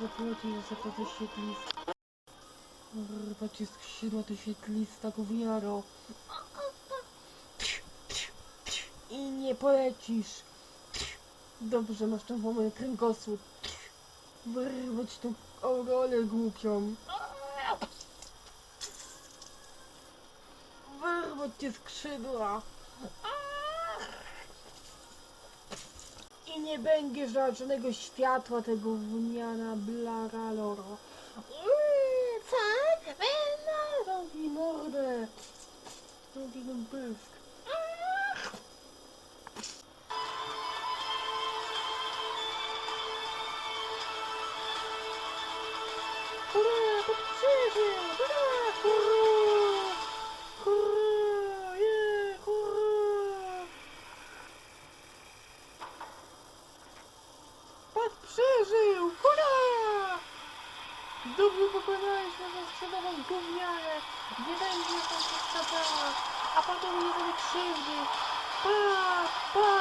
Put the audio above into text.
Zapłaci, że to ze świetlista. Kurwa, ci skrzydła to świetlista gówniaro. I nie polecisz. Dobrze, masz moją kręgosłup. Wyrwać tą aurolę głupią. Wyrwać ci skrzydła. I nie będzie żadnego światła tego wuniana blara loro. Eee, Co? Eee, no, Zamknij mordę. Zamknij ten pysk. Przeżył! Hurra! Dobrze pokonałeś naszą skrzydłową gówniarę! Nie będzie tam się skapała, a potem nie będzie krzywdy! Pat, pat!